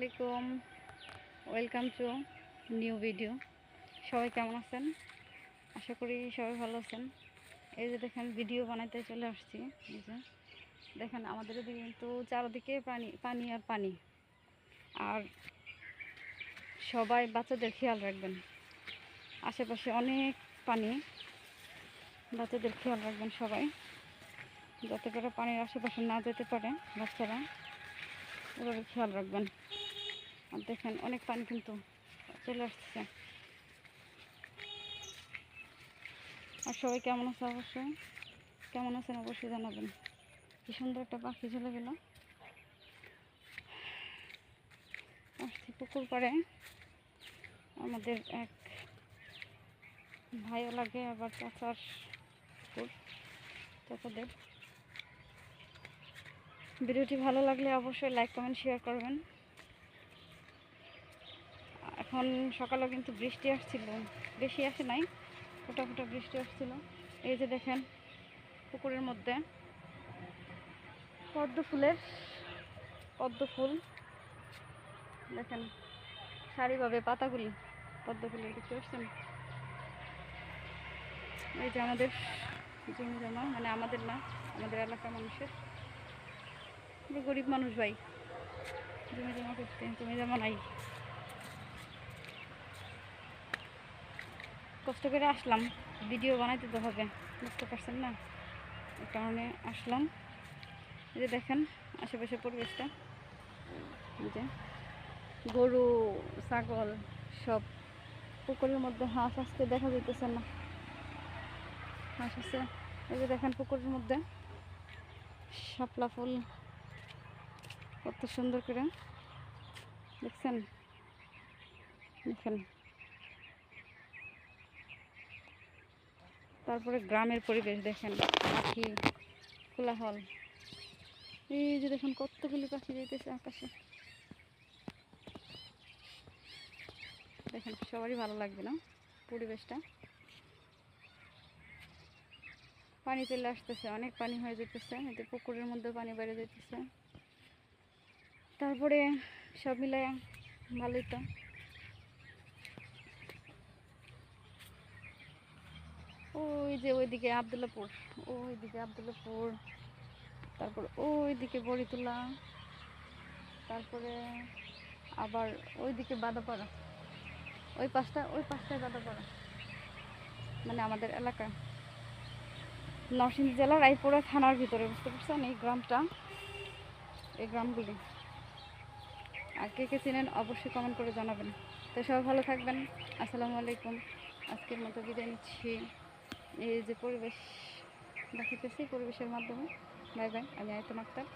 আলাইকুম। Welcome to new video সবাই কেমন আছেন? আশা করি সবাই ভালো আছেন। এই যে দেখেন ভিডিও বানাইতে চলে আসছি। এই যে দেখেন, আমাদের এদিকে কিন্তু চারদিকে পানি পানি আর পানি। আর সবাই বাচ্চাদের খেয়াল রাখবেন। আশেপাশে অনেক পানি। বাচ্চাদের খেয়াল রাখবেন সবাই। যাতে করে পানির আশেপাশে না যেতে পারে বাচ্চারা। এভাবে খেয়াল রাখবেন। আর দেখেন, অনেক পানি কিন্তু চলে আসছে আর সবাই কেমন আছে অবশ্যই? কেমন আছেন অবশ্যই জানাবেন। কি সুন্দর একটা পাখি চলে গেল। আসছি পুকুর পাড়ে। আমাদের এক ভাইও লাগে, আবার চাচার পুকুর, চাচাদের। ভিডিওটি ভালো লাগলে অবশ্যই লাইক কমেন্ট শেয়ার করবেন। এখন সকালেও কিন্তু বৃষ্টি আসছিল। বেশি আসে নাই, ফোটা ফোটা বৃষ্টি আসছিল। এই যে দেখেন, পুকুরের মধ্যে। পদ্ম ফুলের পদ্ম ফুল। দেখেন, সারিভাবে পাতাগুলি, পদ্ম ফুলের দেখতে পাচ্ছেন এই যে আমাদের জমি জমা মানে আমাদের না, আমাদের এলাকার মানুষের। গরিব মানুষ ভাই। জমি জমা করতে, জমি জমা নাই। কষ্ট করে আসলাম। ভিডিও বানাইতে তো হবে, বুঝতে পারছেন না? কারণে আসলাম। যে দেখেন, আশেপাশে পরিবেশটা। যে গরু, ছাগল সব পুকুরের মধ্যে হাঁস আসতে দেখা যাইতেছে না। হাঁস আছে। এই যে দেখেন পুকুরের মধ্যে। শাপলা ফুল, কত সুন্দর করে। দেখছেন? দেখেন। তারপরে গ্রামের পরিবেশ দেখেন, পাখি, কোলাহল। এই যে দেখেন কতগুলি পাখি যাইতেছে আকাশে। দেখেন, সবারই ভালো লাগবে না পরিবেশটা? পানি চলে আসতেছে, অনেক পানি হয়ে যেতেছে এতে পুকুরের মধ্যে পানি বেড়ে যেতেছে তারপরে সব মিলাই ভালোই তো। ওই যে ওইদিকে আবদুল্লাপুর ওইদিকে আবদুল্লাপুর, তারপর ওইদিকে বড়িতলা তারপরে আবার ওইদিকে বাদাপাড়া। ওই পাশটা, ওই পাশটায় বাদাপাড়া মানে আমাদের এলাকা। নরসিংদী জেলার রায়পুরা থানার ভিতরে, বুঝতে পারছেন? এই গ্রামটা, এই গ্রামগুলি। আর কে কে চিনেন অবশ্যই কমেন্ট করে জানাবেন। তো সবাই ভালো থাকবেন। আসসালামু আলাইকুম। আজকের মতো বিদায় নিচ্ছি। এই যে পরিবেশ দেখাতেছি পরিবেশের মাধ্যমে। বাই বাই আমি আয়তন আক্তার।